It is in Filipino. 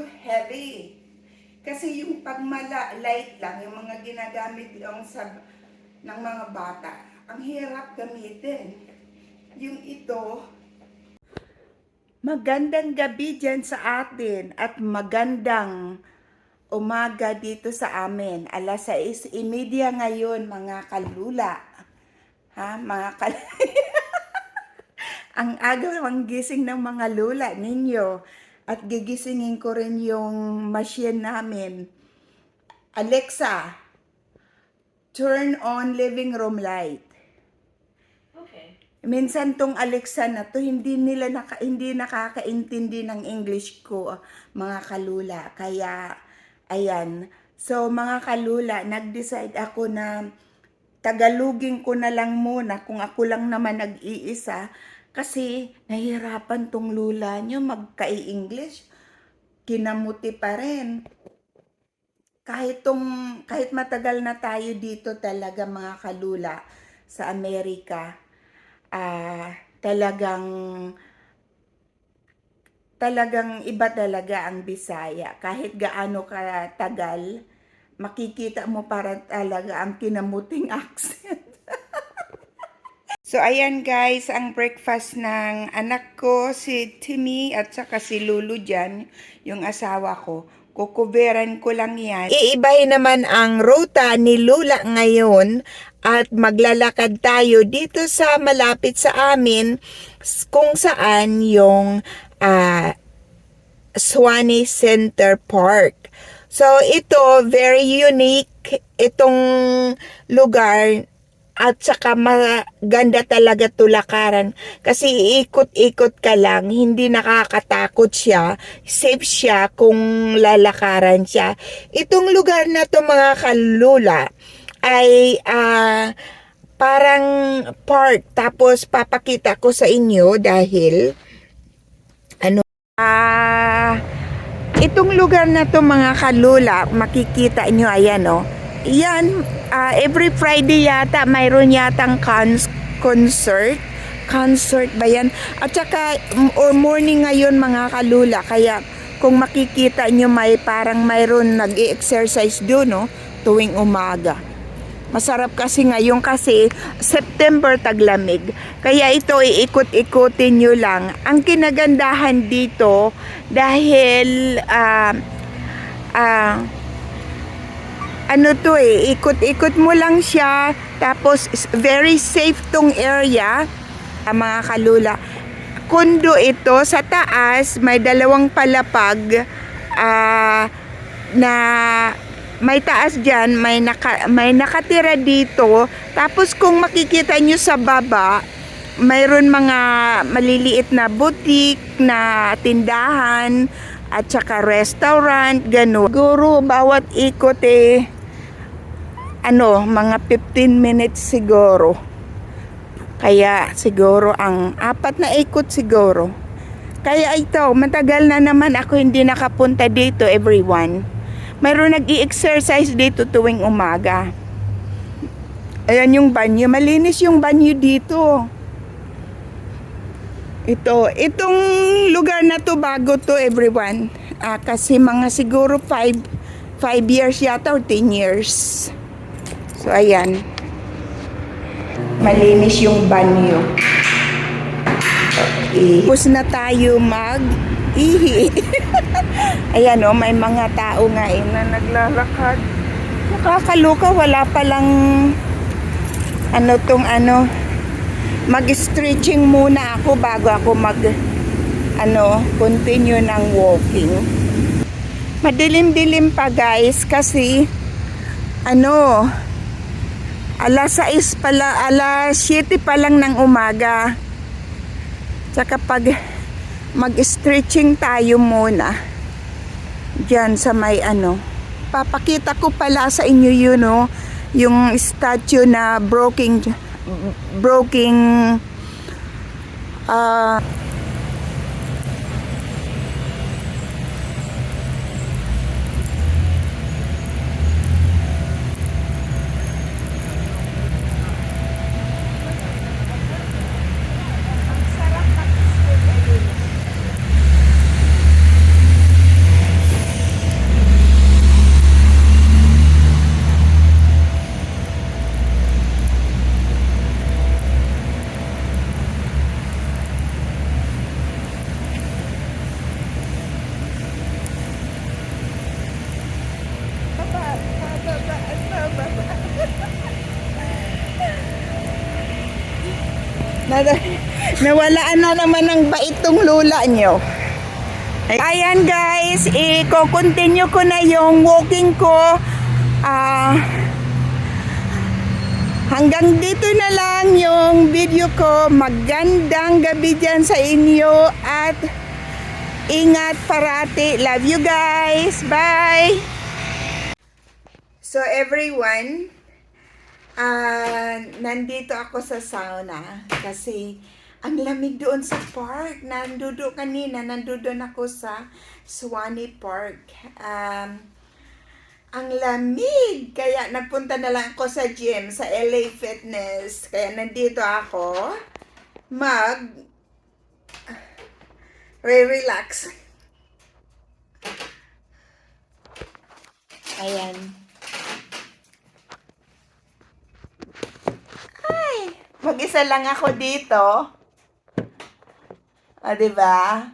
medyo heavy. Kasi yung pagmala, light lang, yung mga ginagamit lang sa, ng mga bata, ang hirap gamitin. Yung ito, magandang gabi dyan sa atin at magandang umaga dito sa amin. Alas 6.30 ngayon, mga kalula. Ha, mga kal... ang aga ang gising ng mga lula ninyo. At gigisingin ko rin yung machine namin. Alexa, turn on living room light. Okay. Minsan tong Alexa na to hindi nila naka, hindi nakakaintindi ng English ko mga kalula. Kaya ayan. So mga kalula, nag-decide ako na Tagalogin ko na lang muna kung ako lang naman nag-iisa kasi nahihirapan tong lula nyo magka-English. Kinamuti pa rin. Kahit tong kahit matagal na tayo dito talaga mga kalula sa Amerika, ah talagang talagang iba talaga ang Bisaya. Kahit gaano katagal, makikita mo para talaga ang kinamuting accent. So ayan guys, ang breakfast ng anak ko, si Timmy at saka si Lulu dyan, yung asawa ko. Kukuberan ko lang yan. Iibahin naman ang ruta ni Lula ngayon at maglalakad tayo dito sa malapit sa amin kung saan yung ah, Swanee Center Park. So ito very unique itong lugar at saka maganda talaga tulakaran kasi ikot-ikot ka lang, hindi nakakatakot siya, safe siya kung lalakaran siya. Itong lugar na to mga kalula ay ah, parang park tapos papakita ko sa inyo dahil ano ah Itong lugar na to mga kalula, makikita nyo ayan o. Yan, ah, every Friday yata mayroon yatang cons- concert. Concert ba yan? At saka, or morning ngayon mga kalula. Kaya kung makikita nyo may parang mayroon nag-exercise doon no, tuwing umaga. Masarap kasi ngayon kasi September taglamig. Kaya ito iikot-ikutin nyo lang. Ang kinagandahan dito dahil ah ah, ano to eh, ikot-ikot mo lang siya tapos very safe tong area ah, mga kalula. Kundo ito sa taas may dalawang palapag ah, na may taas dyan, may, naka, may nakatira dito. Tapos kung makikita nyo sa baba, mayroon mga maliliit na boutique na tindahan at saka restaurant, gano'n. Siguro bawat ikot eh, ano, mga 15 minutes siguro. Kaya siguro ang apat na ikot siguro. Kaya ito, matagal na naman ako hindi nakapunta dito everyone. Mayroon nag exercise dito tuwing umaga. Ayan yung banyo. Malinis yung banyo dito. Ito, itong lugar na to bago to everyone. Ah, kasi mga siguro 5 5 years yata or 10 years. So ayan. Malinis yung banyo. Okay. Tapos na tayo mag ihi. Ayan o, may mga tao nga eh na naglalakad. Nakakaluka, wala palang ano tong ano, mag-stretching muna ako bago ako mag ano, continue ng walking. Madilim-dilim pa guys kasi ano, alas 6 pala, alas 7 pa lang ng umaga. Tsaka pag mag-stretching tayo muna dyan sa may ano. Papakita ko pala sa inyo yun, no? Yung statue na broken, broken, ah, Na- Nawalaan na naman ng baitong lula nyo. Ayan guys, i-continue ko na yung walking ko. Ah, hanggang dito na lang yung video ko. Magandang gabi dyan sa inyo at ingat parati. Love you guys. Bye! So everyone, ah nandito ako sa sauna kasi ang lamig doon sa park. Nandudo kanina, nandudo ako sa Swanee Park. Um, ang lamig! Kaya nagpunta na lang ako sa gym, sa LA Fitness. Kaya nandito ako mag re-relax. Ayan. Ay, mag-isa lang ako dito. O, di ba?